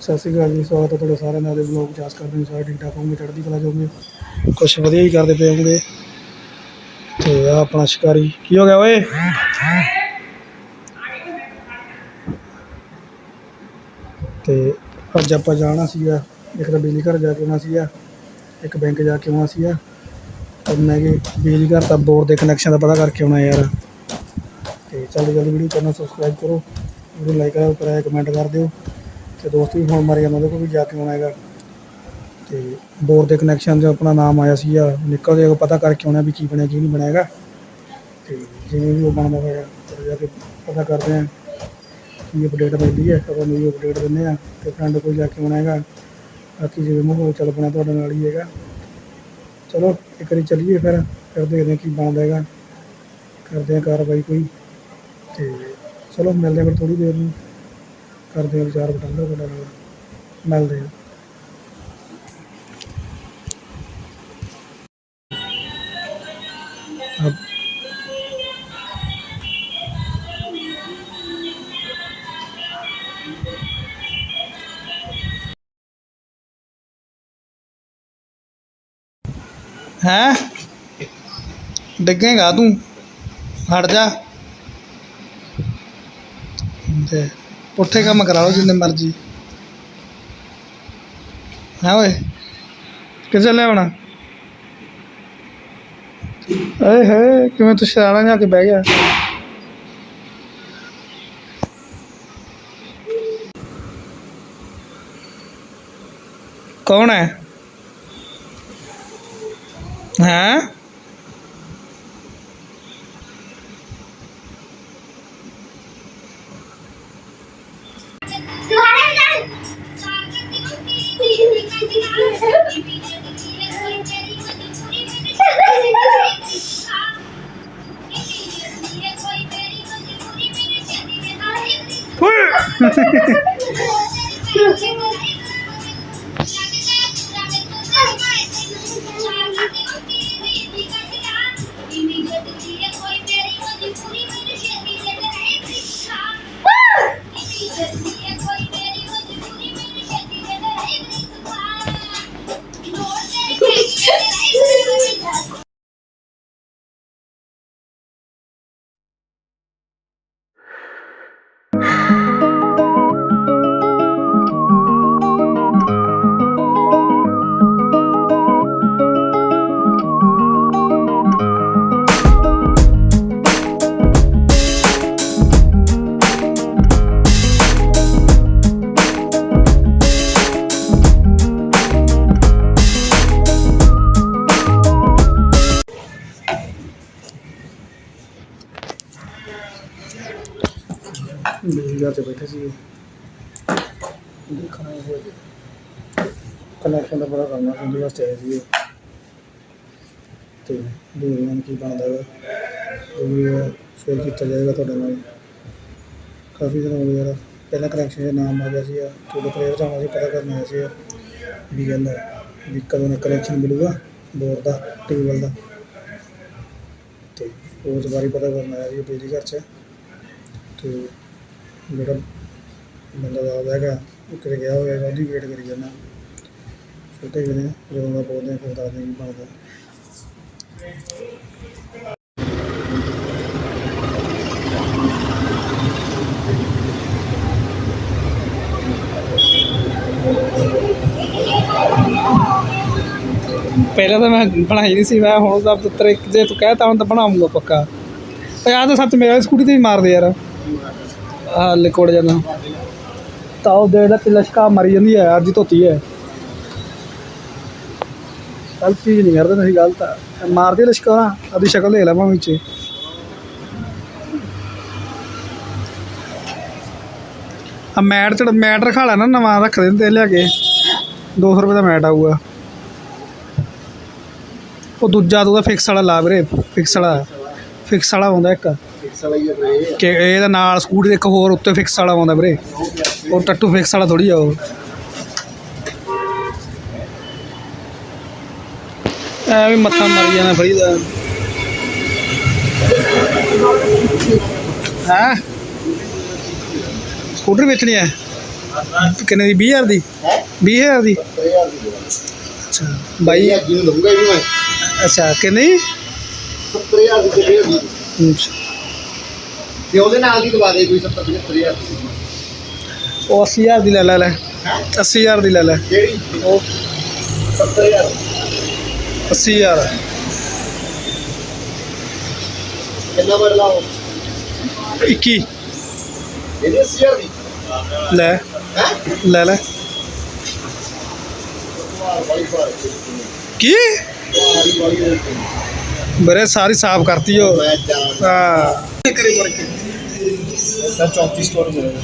ਸਤਿ ਸ਼੍ਰੀ ਅਕਾਲ ਜੀ, ਸਵਾਗਤ ਹੈ ਤੁਹਾਡਾ ਸਾਰਿਆਂ ਦਾ। ਦੇ ਵਲੌਗ ਚਾਸ ਕਰਦੇ ਹਾਂ ਸਾਰੇ ਠੀਕ ਠਾਕ ਹੋਣਗੇ ਚੜ੍ਹਦੀ ਕਲਾ ਜਾਓਗੇ ਕੁਛ ਵਧੀਆ ਹੀ ਕਰਦੇ ਪਏ ਹੋਣਗੇ ਤੇ ਆ ਆਪਣਾ ਸ਼ਿਕਾਰੀ। ਕੀ ਹੋ ਗਿਆ ਓਏ? ਤੇ ਅੱਜ ਆਪਾਂ ਜਾਣਾ ਸੀਗਾ, ਇੱਕ ਤਾਂ ਬਿਜਲੀ ਘਰ ਜਾ ਕੇ ਆਉਣਾ ਸੀਗਾ, ਇੱਕ ਬੈਂਕ ਜਾ ਕੇ ਆਉਣਾ ਸੀਗਾ। ਤੇ ਮੈਂ ਕਿ ਬਿਜਲੀ ਘਰ ਦਾ ਬੋਰ ਦੇ ਕਨੈਕਸ਼ਨ ਦਾ ਪਤਾ ਕਰਕੇ ਆਉਣਾ ਯਾਰ। ਤੇ ਜਲਦੀ ਜਲਦੀ ਵੀਡੀਓ ਚੈਨਲ ਸਬਸਕ੍ਰਾਈਬ ਕਰੋ ਵੀਡੀਓ ਲਾਈਕ ਕਰੋ ਕਰਾਇਆ ਕਮੈਂਟ ਕਰ ਦਿਓ। ਤੇ ਦੋਸਤ ਵੀ ਫੋਨ ਮਾਰੀ ਜਾਂਦਾ ਉਹਦੇ ਕੋਲ ਵੀ ਜਾ ਕੇ ਆਉਣਾ ਹੈਗਾ। ਤੇ ਬੋਰਡ ਦੇ ਕਨੈਕਸ਼ਨ 'ਚ ਆਪਣਾ ਨਾਮ ਆਇਆ ਸੀਗਾ ਨਿਕਲਦੇ ਜਾਏਗਾ ਪਤਾ ਕਰਕੇ ਆਉਣਾ ਵੀ ਕੀ ਬਣਿਆ, ਕੀ ਨਹੀਂ ਬਣਿਆ ਹੈਗਾ। ਤੇ ਜਿਵੇਂ ਵੀ ਉਹ ਬਣਦਾ ਹੋਇਆ ਤੇ ਜਾ ਕੇ ਪਤਾ ਕਰਦੇ ਹਾਂ ਕੀ ਅਪਡੇਟ ਮਿਲਦੀ ਹੈ ਕਦੋਂ ਨਵੀਂ ਅਪਡੇਟ ਦਿੰਦੇ ਆ ਤੇ ਫਰੈਂਡ ਕੋਲ ਜਾ ਕੇ ਆਉਣਾ ਹੈਗਾ। ਬਾਕੀ ਜਿਵੇਂ ਮਾਹੌਲ ਚੱਲ ਪਣਾ ਤੁਹਾਡੇ ਨਾਲ ਹੀ ਹੈਗਾ। ਚਲੋ, ਇੱਕ ਵਾਰੀ ਚੱਲੀਏ ਫਿਰ ਫਿਰ ਦੇਖਦੇ ਹਾਂ ਕੀ ਬਣਦਾ ਹੈਗਾ। ਕਰਦੇ ਹਾਂ ਕਾਰਵਾਈ ਕੋਈ। ਤੇ ਚਲੋ, ਮਿਲਦੇ ਹਾਂ ਫਿਰ ਥੋੜੀ ਦੇਰ ਨੂੰ। ਕਰਦੇ ਹਾਂ, ਵਿਚਾਰ ਵਟਾਂਦਰਾ ਤੁਹਾਡੇ ਨਾਲ ਮਿਲਦੇ ਹਾਂ। ਅਬ ਹੈਂ? ਡਿੱਗੇਗਾ ਤੂੰ? ਹਟ ਜਾ। ਤੇ ਉੱਥੇ ਕੰਮ ਕਰਾ ਲਓ ਜਿੰਨੇ ਮਰਜ਼ੀ। ਹਾਂ ਓਏ? ਕਿੱਥੇ ਚੱਲਿਆ ਹੁਣ? ਏ ਹੈ ਕਿਵੇਂ ਤੂੰ ਸ਼ਰਾਣਾ ਜਾ ਕੇ ਬਹਿ ਗਿਆ? ਕੌਣ ਹੈ? ਹੈਂ? ਬਿਜਲੀ ਘਰ 'ਚ ਬੈਠੇ ਸੀ ਦੇਖਣਾ ਹੋਇਆ ਕਨੈਕਸ਼ਨ ਦਾ ਪਤਾ ਕਰਨਾ ਸੀ, ਉਹਦੇ ਵਾਸਤੇ ਆਏ ਸੀ ਤੇ ਦੇਖਦੇ ਹਾਂ ਕੀ ਬਣਦਾ ਹੈ ਉਹ ਵੀ ਸ਼ੇਅਰ ਕੀਤਾ ਜਾਏਗਾ ਤੁਹਾਡੇ ਨਾਲ। ਕਾਫੀ ਦਿਨ ਹੋ ਗਏ ਯਾਰ, ਪਹਿਲਾਂ ਕਨੈਕਸ਼ਨ ਦਾ ਨਾਮ ਆ ਗਿਆ ਸੀ ਤੁਹਾਡੇ ਕਲੀਅਰ ਜਾਣਾ ਸੀ ਪਤਾ ਕਰਨ ਆਇਆ ਸੀ ਵੀ ਕਹਿੰਦਾ ਵੀ ਕਦੋਂ ਕਨੈਕਸ਼ਨ ਮਿਲੂਗਾ ਬੋਰ ਦਾ ਟੇਬਲ ਦਾ। ਤੇ ਉਸ ਬਾਰੇ ਪਤਾ ਕਰਨ ਆਇਆ ਸੀ ਬਿਜਲੀ ਘਰ 'ਚ। ਤੇ ਜਿਹੜਾ ਬੰਦਾ ਦਾ ਹੈਗਾ, ਉਹ ਕਿਤੇ ਗਿਆ ਹੋਇਆ ਉਹਦੀ ਵੇਟ ਕਰੀ ਜਾਂਦਾ। ਛੋਟੇ ਜਿਹੇ ਜਦੋਂ ਦਾ ਬੋਲਦੇ ਆ, ਫਿਰ ਦੱਸਦੇ ਕੀ ਬਣਦਾ। ਪਹਿਲਾਂ ਤਾਂ ਮੈਂ ਬਣਾਈ ਨਹੀਂ ਸੀ, ਮੈਂ ਹੁਣ ਤਾਂ ਪੁੱਤਰ ਜੇ ਤੂੰ ਕਹਿ ਕਹਿਤਾ ਹੁਣ ਤਾਂ ਬਣਾਉਂਗਾ ਪੱਕਾ। ਓਏ ਆ ਤਾਂ ਸੱਚ ਮੇਰਾ ਸਕੂਟੀ ਤੇ ਵੀ ਮਾਰਦੇ ਯਾਰ। ਆ ਲਿਕਵਿਡ ਜਨਾ ਤਾਂ ਉਹ ਦੇ ਦਾ ਤਿਲਸ਼ਕਾ ਮਰੀ ਜਾਂਦੀ ਹੈ ਯਾਰ ਜੀ ਧੋਤੀ ਹੈ। ਗਲਤ ਚੀਜ਼ ਨਹੀਂ ਕਰਦੇ ਤੁਸੀਂ ਗਲਤ ਆ ਮਾਰਦੇ ਲਸ਼ਕਾ ਨਾ ਸ਼ਕਲ ਦੇਖ ਲੈ ਵਿੱਚ। ਆ ਮੈਟ ਚੜ, ਮੈਟ ਰਖਾ ਲੈ ਨਾ, ਨਵਾਂ ਰੱਖ ਦਿੰਦੇ ਲਿਆ ਕੇ। 200 ਰੁਪਏ ਦਾ ਮੈਟ ਆਊਗਾ। ਉਹ ਦੂਜਾ, ਤੂੰ ਦਾ ਫਿਕਸ ਵਾਲਾ ਲਾ ਵੀਰੇ ਫਿਕਸ ਵਾਲਾ। ਫਿਕਸ ਵਾਲਾ ਆਉਂਦਾ ਇੱਕ। ਕਿ ਇਹਦਾ ਨਾਲ ਸਕੂਟੀ ਦੇ ਇੱਕ ਹੋਰ ਉੱਤੇ ਫਿਕਸ ਵਾਲਾ ਆਉਂਦਾ ਵੀਰੇ। ਉਹ ਟੱਟੂ ਫਿਕਸ ਵਾਲਾ ਥੋੜੀ ਆ ਉਹ। ਐ ਵੀ ਮੱਥਾ ਮਰੀ ਜਾਣਾ ਫਰੀ ਦਾ। ਹੈ? ਸਕੂਟਰ ਵੇਚਣੀ ਹੈ? ਕਿੰਨੇ ਦੀ? 20000 ਦੀ? ਹੈ? 20000 ਦੀ 70000 ਦੀ? ਅੱਛਾ ਬਾਈ। ਲਊਂਗਾ ਇਹ ਵੀ ਮੈਂ। ਅੱਛਾ ਕਿੰਨੇ 70000 ਦੀ ਤੇ ਦੀ। ਅੱਛਾ। ਤੇ ਉਹਦੇ ਨਾਲ ਦੀ ਦਵਾ ਦੇ ਕੋਈ 70 75000 ਦੀ। ਉਹ 80000 ਦੀ ਲੈ ਲੈ ਲੈ। ਹੈ? 80000 ਦੀ ਲੈ ਲੈ। ਕਿਹੜੀ? ਉਹ 70000 80000 ਕਿੰਨਾ ਬਰ ਲਾਓ 21 ਇਹਦੀ 80000 ਦੀ। ਲੈ। ਹੈ? ਲੈ ਲੈ। ਕੀ? ਬਰੇ ਸਾਰੀ ਸਾਫ਼ ਕਰਤੀ ਜਾਣ ਹਾਂ। ਕਰੀ ਮੁੜ ਕੇ। ਦਾ 34 ਸਟੋਰ ਮਿਲੇਗਾ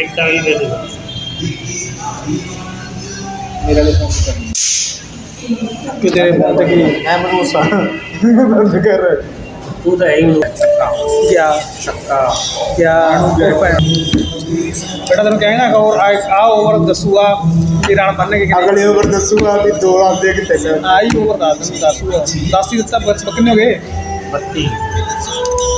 ਇੱਕ ਟਾਈ ਦੇ ਦੇ ਮੇਰਾ ਲਈ ਫੋਨ ਕਰਨੀ। ਕਿ ਤੇਰੇ ਫੋਨ ਤੇ ਕੀ ਹੈ ਮਨੋਸਾ ਬੰਦ ਕਰ ਤੂੰ ਤਾਂ ਹੈ ਹੀ ਨਹੀਂ ਗਿਆ ਸ਼ੱਕਾ ਗਿਆ ਬੇਟਾ ਤੈਨੂੰ ਕਹੇਗਾ ਕਿ ਹੋਰ ਆ ਓਵਰ ਦੱਸੂਗਾ ਕਿ ਰਣ ਬੰਨਣੇ ਕਿ ਕਿੰਨੇ ਅਗਲੇ ਓਵਰ ਦੱਸੂਗਾ ਵੀ ਦੋ ਆਉਂਦੇ ਕਿ ਤਿੰਨ। ਆਈ ਓਵਰ ਦੱਸ ਤੈਨੂੰ ਦੱਸੂਗਾ। ਦੱਸ ਹੀ ਦਿੱਤਾ ਬਸ ਕਿੰਨੇ ਹੋ ਗਏ? 32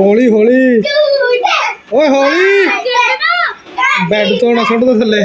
ਹੌਲੀ ਹੌਲੀ। ਓਏ ਹੌਲੀ। ਬੈਡ ਤੋਂ ਨਾ ਸੁੱਟ ਦੋ ਥੱਲੇ।